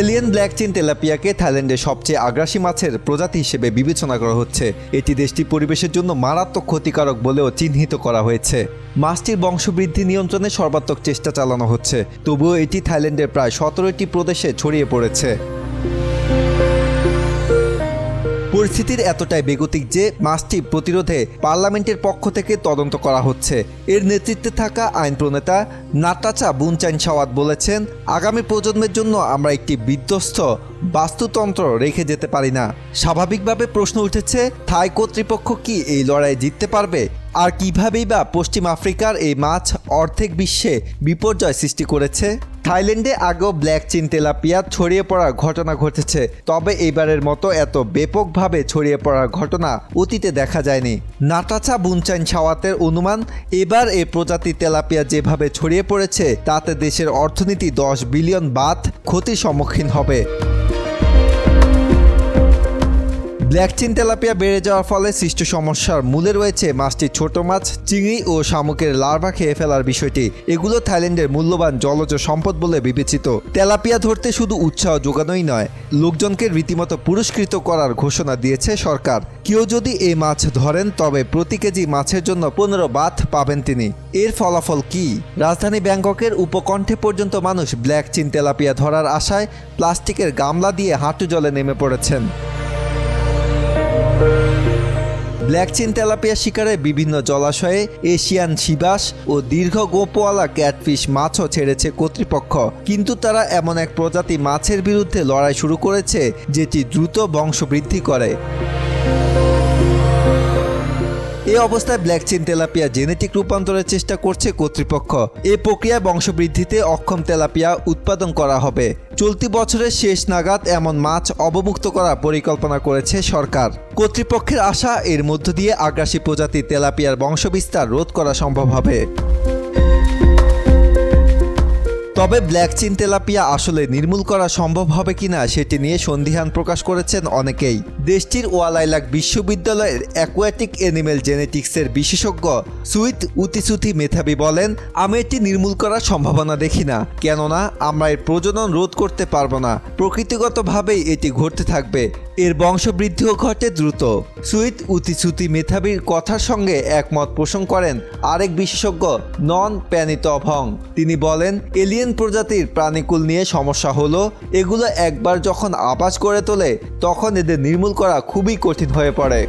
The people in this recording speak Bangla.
এলিয়েন ব্ল্যাক চিন তেলাপিয়াকে থাইল্যান্ডের সবচেয়ে আগ্রাসী মাছের প্রজাতি হিসেবে বিবেচনা করা হচ্ছে। এটি দেশটি পরিবেশের জন্য মারাত্মক ক্ষতিকারক বলেও চিহ্নিত করা হয়েছে। মাছটির বংশবৃদ্ধি নিয়ন্ত্রণে সর্বাত্মক চেষ্টা চালানো হচ্ছে, তবুও এটি থাইল্যান্ডের প্রায় সতেরোটি প্রদেশে ছড়িয়ে পড়েছে। পরিস্থিতির এতটাই বেগতিক যে মাছটি প্রতিরোধে পার্লামেন্টের পক্ষ থেকে তদন্ত করা হচ্ছে। এর নেতৃত্বে থাকা আইন প্রণেতা নাটাচা বুনচাইন সাওয়াত বলেছেন, আগামী প্রজন্মের জন্য আমরা একটি বিধ্বস্ত বাস্তুতন্ত্র রেখে যেতে পারি না। স্বাভাবিকভাবে প্রশ্ন উঠেছে, থাই কর্তৃপক্ষ কি এই লড়াই জিততে পারবে? আর কিভাবেই বা পশ্চিম আফ্রিকার এই মাছ অর্ধেক বিশ্বে বিপর্যয় সৃষ্টি করেছে? থাইল্যান্ডে আগেও ব্ল্যাক চিন তেলাপিয়া ছড়িয়ে পড়ার ঘটনা ঘটেছে, তবে এবারের মতো এত ব্যাপকভাবে ছড়িয়ে পড়ার ঘটনা অতীতে দেখা যায়নি। নাটাচা বুনচাইন ছাওয়াতের অনুমান, এবার এ প্রজাতি তেলাপিয়া যেভাবে ছড়িয়ে পড়েছে, তাতে দেশের অর্থনীতি দশ বিলিয়ন বাত ক্ষতির সম্মুখীন হবে। ব্ল্যাক চিন তেলাপিয়া বেড়ে যাওয়ার ফলে সৃষ্ট সমস্যার মূলে রয়েছে মাছটি ছোট মাছ, চিংড়ি ও শামুকের লার্ভা খেয়ে ফেলার বিষয়টি। এগুলো থাইল্যান্ডের মূল্যবান জলজ সম্পদ বলে বিবেচিত। তেলাপিয়া ধরতে শুধু উৎসাহ যোগানোই নয়, লোকজনকে রীতিমতো পুরস্কৃত করার ঘোষণা দিয়েছে সরকার। কেউ যদি এই মাছ ধরেন, তবে প্রতি কেজি মাছের জন্য পনেরো বাথ পাবেন তিনি। এর ফলাফল কি? রাজধানী ব্যাংককের উপকণ্ঠে পর্যন্ত মানুষ ব্ল্যাক চিন তেলাপিয়া ধরার আশায় প্লাস্টিকের গামলা দিয়ে হাঁটু জলে নেমে পড়েছেন। ব্ল্যাক চিন তেলাপিয়া শিকারে বিভিন্ন জলাশয়ে এশিয়ান শিবাস ও দীর্ঘ গোপওয়ালা ক্যাটফিশ মাছও ছেড়েছে কর্তৃপক্ষ। কিন্তু তারা এমন এক প্রজাতি মাছের বিরুদ্ধে লড়াই শুরু করেছে, যেটি দ্রুত বংশবৃদ্ধি করে। এই অবস্থায় ব্ল্যাক চিন তেলাপিয়া জেনেটিক রূপান্তরের চেষ্টা করছে কর্তৃপক্ষ। এ প্রক্রিয়ায় বংশবৃদ্ধিতে অক্ষম তেলাপিয়া উৎপাদন করা হবে। চলতি বছরের শেষ নাগাদ এমন মাছ অবমুক্ত করার পরিকল্পনা করেছে সরকার। কর্তৃপক্ষের আশা, এর মধ্য দিয়ে আগ্রাসী প্রজাতি তেলাপিয়ার বংশবিস্তার রোধ করা সম্ভব হবে। তবে ব্ল্যাক চিন তেলাপিয়া আসলে নির্মূল করা সম্ভব হবে কিনা সেটি নিয়ে সন্দিহান প্রকাশ করেছেন অনেকেই। দেশটির ওয়ালাইলাক বিশ্ববিদ্যালয়ের অ্যাকোয়াটিক অ্যানিমেল জেনেটিক্সের বিশেষজ্ঞ সুইট উতিসুথি মেধাবী বলেন, আমি এটি নির্মূল করার সম্ভাবনা দেখি না। কেননা, আমরা এর প্রজনন রোধ করতে পারব না। প্রকৃতিগতভাবেই এটি ঘটতে থাকবে। এর বংশবৃদ্ধিও ঘটে দ্রুত। সুইট উতিসুতি মেধাবীর কথার সঙ্গে একমত পোষণ করেন আরেক বিশেষজ্ঞ নন প্যানিত ভং তিনি বলেন, এলিয়েন প্রজাতির প্রাণীকুল নিয়ে সমস্যা হলো, এগুলো একবার যখন আবাস করে তোলে, তখন এদের নির্মূল করা খুবই কঠিন হয়ে পড়ে।